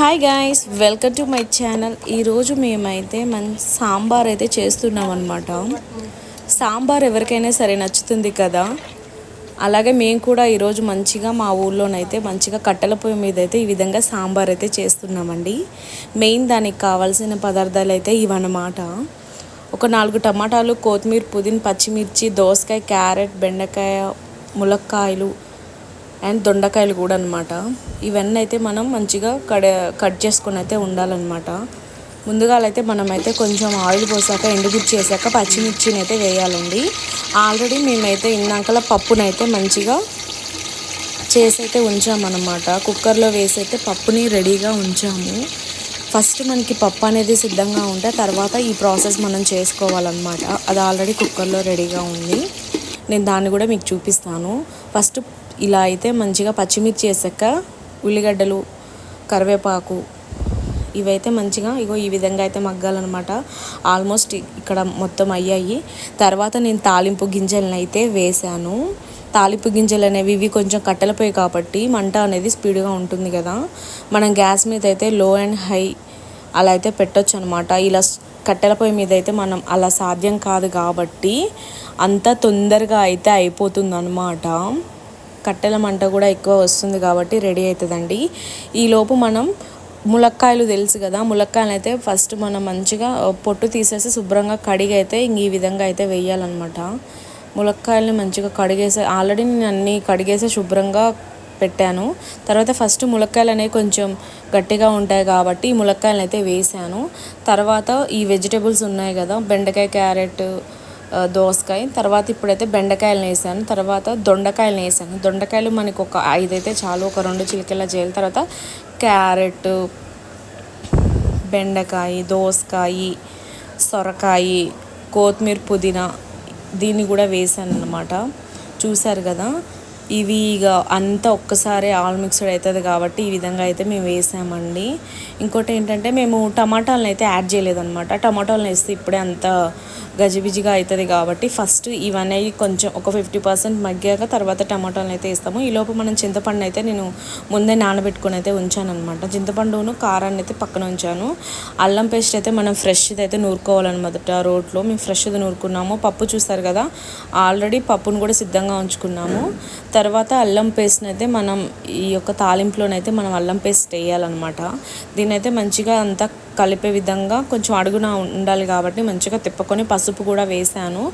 Hi guys welcome to my channel ఈరోజు మేమైతే మన సాంబార్ అయితే చేస్తున్నాం అనమాట సాంబార్ ఎవరికైనా సరే నచ్చుతుంది కదా? అలాగే మేము కూడా ఈరోజు మంచిగా మా ఊళ్ళోనైతే మంచిగా కట్టెల పొయ్యి మీద అయితే ఈ విధంగా సాంబార్ అయితే చేస్తున్నామండి. మెయిన్ దానికి కావాల్సిన పదార్థాలు అయితే ఇవన్నమాట. ఒక నాలుగు టమాటాలు కొత్తిమీర పుదీన పచ్చిమిర్చి దోసకాయ క్యారెట్ బెండకాయ ములక్కాయలు అండ్ దొండకాయలు కూడా అనమాట ఇవన్నీ అయితే మనం మంచిగా కడ కట్ చేసుకొని అయితే ఉండాలన్నమాట. ముందుగా అయితే మనమైతే కొంచెం ఆయిల్ పోసాక ఎండుగుచ్చి వేసాక పచ్చిమిర్చిని అయితే వేయాలండి. ఆల్రెడీ మేమైతే ఇందాకల పప్పునైతే మంచిగా చేసైతే ఉంచామన్నమాట. కుక్కర్లో వేసైతే పప్పుని రెడీగా ఉంచాము. ఫస్ట్ మనకి పప్పు అనేది సిద్ధంగా ఉంటే తర్వాత ఈ ప్రాసెస్ మనం చేసుకోవాలన్నమాట. అది ఆల్రెడీ కుక్కర్లో రెడీగా ఉంది. నేను దాన్ని కూడా మీకు చూపిస్తాను. ఫస్ట్ ఇలా అయితే మంచిగా పచ్చిమిర్చి వేసాక ఉల్లిగడ్డలు కరివేపాకు ఇవైతే మంచిగా ఇగో ఈ విధంగా అయితే మగ్గాలన్నమాట. ఆల్మోస్ట్ ఇక్కడ మొత్తం అయ్యాయి. తర్వాత నేను తాలింపు గింజలను అయితే వేశాను తాలింపు గింజలు అనేవి ఇవి కొంచెం కట్టెలపోయి కాబట్టి మంట అనేది స్పీడ్గా ఉంటుంది కదా. మనం గ్యాస్ మీద అయితే లో అండ్ హై అలా అయితే పెట్టొచ్చు అనమాట ఇలా కట్టెల పొయ్యి మీద అయితే మనం అలా సాధ్యం కాదు కాబట్టి అంత తొందరగా అయితే అయిపోతుంది అనమాట కట్టెల మంట కూడా ఎక్కువ వస్తుంది కాబట్టి రెడీ అవుతుందండి. ఈలోపు మనం ములక్కాయలు తెలుసు కదా ములక్కాయలు అయితే ఫస్ట్ మనం మంచిగా పొట్టు తీసేసి శుభ్రంగా కడిగి అయితే ఇంక ఈ విధంగా అయితే వేయాలన్నమాట. ములక్కాయలని మంచిగా కడిగేసే ఆల్రెడీ నేను అన్నీ కడిగేసి శుభ్రంగా పెట్టాను. తర్వాత ఫస్ట్ ములక్కాయలు అనేవి కొంచెం గట్టిగా ఉంటాయి కాబట్టి ఈ ములక్కాయలను అయితే వేసాను. తర్వాత ఈ వెజిటేబుల్స్ ఉన్నాయి కదా బెండకాయ క్యారెట్ దోసకాయ. తర్వాత ఇప్పుడైతే బెండకాయలు వేసాను. తర్వాత దొండకాయలు వేసాను. దొండకాయలు మనకు ఒక ఐదైతే చాలు ఒక రెండు చిలికెలా చేయాలి తర్వాత క్యారెట్ బెండకాయ దోసకాయ సొరకాయ కొత్తిమీర పుదీనా దీన్ని కూడా వేసాను అనమాట చూశారు కదా? ఇవి ఇక అంతా ఒక్కసారి ఆల్ మిక్స్డ్ అవుతుంది కాబట్టి ఈ విధంగా అయితే మేము వేసామండి. ఇంకోటి ఏంటంటే మేము టమాటాలను అయితే యాడ్ చేయలేదన్నమాట. టమాటాలను వేస్తే ఇప్పుడే అంత గజిబిజిగా అవుతుంది కాబట్టి ఫస్ట్ ఇవన్నీ కొంచెం ఒక ఫిఫ్టీ పర్సెంట్ మగ్గాక తర్వాత టమాటాలను అయితే వేస్తాము. ఈలోపు మనం చింతపండు అయితే నేను ముందే నానబెట్టుకొని అయితే ఉంచాను అనమాట చింతపండును కారాన్ని అయితే పక్కన ఉంచాను. అల్లం పేస్ట్ అయితే మనం ఫ్రెష్ది అయితే నూరుకోవాలన్నమాట రోట్లో. మేము ఫ్రెష్ది నూరుకున్నాము. పప్పు చూస్తారు కదా ఆల్రెడీ పప్పును కూడా సిద్ధంగా ఉంచుకున్నాము. తర్వాత అల్లం పేస్ట్ని అయితే మనం ఈ యొక్క తాలింపులోనైతే మనం అల్లం పేస్ట్ వేయాలన్నమాట. దీన్నైతే మంచిగా అంతా కలిపే విధంగా కొంచెం అడుగున ఉండాలి కాబట్టి మంచిగా తిప్పుకొని పసుపు కూడా వేసాను.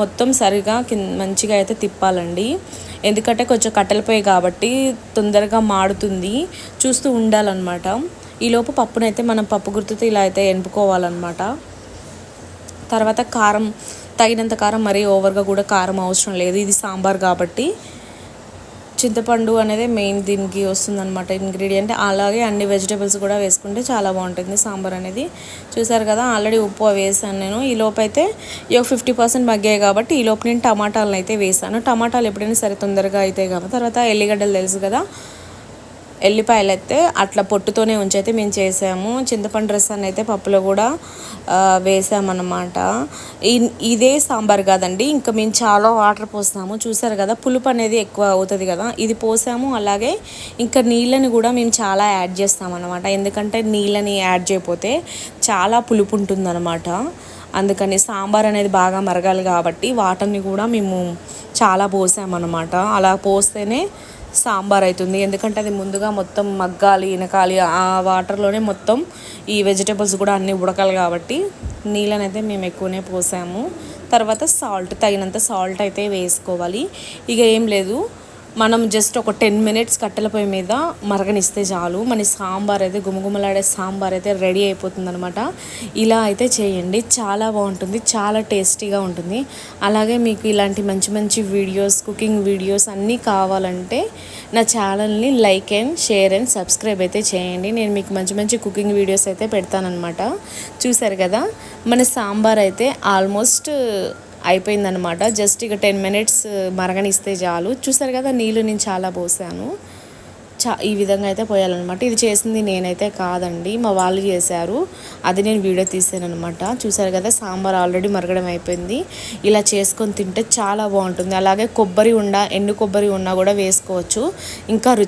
మొత్తం సరిగా మంచిగా అయితే తిప్పాలండి. ఎందుకంటే కొంచెం కట్టెలపోయి కాబట్టి తొందరగా మాడుతుంది. చూస్తూ ఉండాలన్నమాట. ఈలోపు పప్పునైతే మనం పప్పు గుర్తుతో ఇలా అయితే ఎనుపుకోవాలన్నమాట తర్వాత కారం తగినంత కారం మరీ ఓవర్గా కూడా కారం అవసరం లేదు. ఇది సాంబార్ కాబట్టి చింతపండు అనేది మెయిన్ దీనికి వస్తుందన్నమాట ఇంగ్రీడియంట్ అలాగే అన్ని వెజిటేబుల్స్ కూడా వేసుకుంటే చాలా బాగుంటుంది సాంబార్ అనేది. చూసారు కదా ఆల్రెడీ ఉప్పు వేసాను నేను. ఈ లోపైతే అయితే ఫిఫ్టీ పర్సెంట్ మగ్గాయి కాబట్టి ఈ లోపు నేను టమాటాలను అయితే వేసాను. టమాటాలు ఎప్పుడైనా సరే తొందరగా అవుతాయి కాబట్టి. తర్వాత ఎల్లిగడ్డలు తెలుసు కదా ఎల్లిపాయలు అయితే అట్లా పొట్టుతోనే ఉంచైతే మేము చేసాము. చింతపండు రసాన్ని అయితే పప్పులో కూడా వేసామన్నమాట. ఇదే సాంబార్ కాదండి ఇంకా మేము చాలా వాటర్ పోస్తాము. చూసారు కదా పులుపు అనేది ఎక్కువ అవుతుంది కదా ఇది పోసాము. అలాగే ఇంకా నీళ్ళని కూడా మేము చాలా యాడ్ చేస్తామన్నమాట. ఎందుకంటే నీళ్ళని యాడ్ చేయకపోతే చాలా పులుపు ఉంటుందన్నమాట. అందుకని సాంబార్ అనేది బాగా మరగాలి కాబట్టి వాటర్ని కూడా మేము చాలా పోసామన్నమాట. అలా పోస్తేనే సాంబార్ అవుతుంది. ఎందుకంటే అది ముందుగా మొత్తం మగ్గాలి వెనకాలి ఆ వాటర్లోనే మొత్తం ఈ వెజిటేబుల్స్ కూడా అన్నీ ఉడకాలి కాబట్టి నీళ్ళనైతే మేము ఎక్కువనే పోసాము. తర్వాత సాల్ట్ తగినంత సాల్ట్ అయితే వేసుకోవాలి. ఇక ఏం లేదు. మనం జస్ట్ ఒక టెన్ మినిట్స్ కట్టెల పొయ్యి మీద మరగనిస్తే చాలు. మన సాంబార్ అయితే గుమగుమలాడే సాంబార్ అయితే రెడీ అయిపోతుందనమాట ఇలా అయితే చేయండి. చాలా బాగుంటుంది. చాలా టేస్టీగా ఉంటుంది. అలాగే మీకు ఇలాంటి మంచి మంచి వీడియోస్ కుకింగ్ వీడియోస్ అన్నీ కావాలంటే నా ఛానల్ని like and share and subscribe అయితే చేయండి. నేను మీకు మంచి మంచి కుకింగ్ వీడియోస్ అయితే పెడతానమాట చూసారు కదా? మన సాంబార్ అయితే ఆల్మోస్ట్ అయిపోయిందనమాట జస్ట్ ఇక టెన్ మినిట్స్ uh, మరగనిస్తే చాలు. చూసారు కదా నీళ్ళు నేను చాలా పోసాను. చా ఈ విధంగా అయితే పోయాలన్నమాట. ఇది చేసింది నేనైతే కాదండి. మా వాళ్ళు చేశారు. అది నేను వీడియో తీసాను అనమాట చూసారు కదా సాంబార్ ఆల్రెడీ మరగడం అయిపోయింది. ఇలా చేసుకొని తింటే చాలా బాగుంటుంది. అలాగే కొబ్బరి ఉండ ఎండు కొబ్బరి ఉన్నా కూడా వేసుకోవచ్చు. ఇంకా